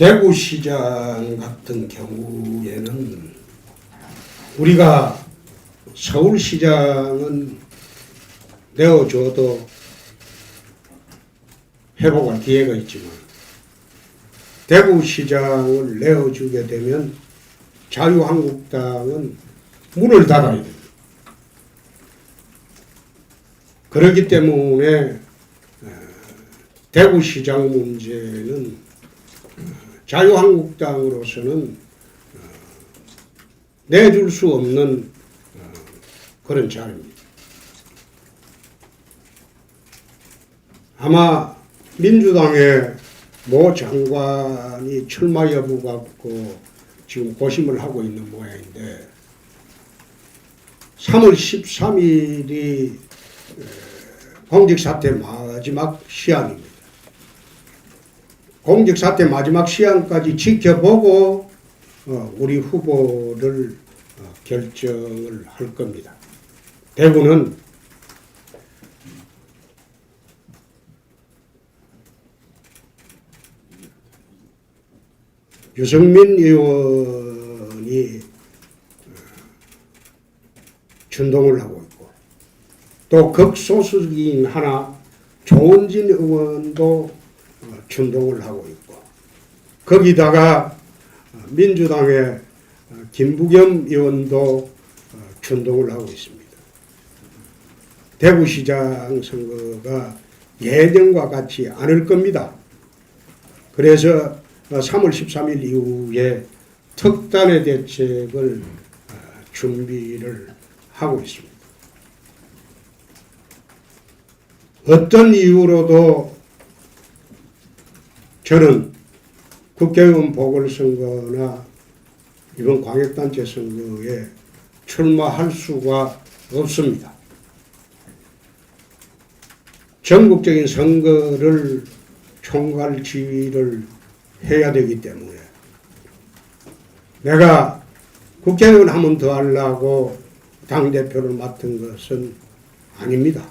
대구시장 같은 경우에는 우리가 서울시장은 내어줘도 회복할 기회가 있지만 대구시장을 내어주게 되면 자유한국당은 문을 닫아야 됩니다. 그렇기 때문에 어, 대구시장 문제는 어, 자유한국당으로서는 어, 내줄 수 없는 어, 그런 자리입니다. 아마 민주당의 모 장관이 출마 여부 갖고 지금 고심을 하고 있는 모양인데 3월 13일이 공직사퇴 마지막 시한입니다. 공직사퇴 마지막 시한까지 지켜보고 어, 우리 후보를 어, 결정을 할 겁니다. 대구는 유승민 의원이 어, 준동을 하고 있고 또 극소수긴 하나 조은진 의원도 어, 준동을 하고 있고 거기다가 어, 민주당의 어, 김부겸 의원도 어, 준동을 하고 있습니다. 대구시장 선거가 예정과 같지 않을 겁니다. 그래서 어, 3월 13일 이후에 특단의 대책을 어, 준비를 하고 있습니다. 어떤 이유로도 저는 국회의원 보궐선거나 이번 광역단체 선거에 출마할 수가 없습니다. 전국적인 선거를 총괄 지휘를 해야 되기 때문에 내가 국회의원 한번더 하려고 당대표를 맡은 것은 아닙니다.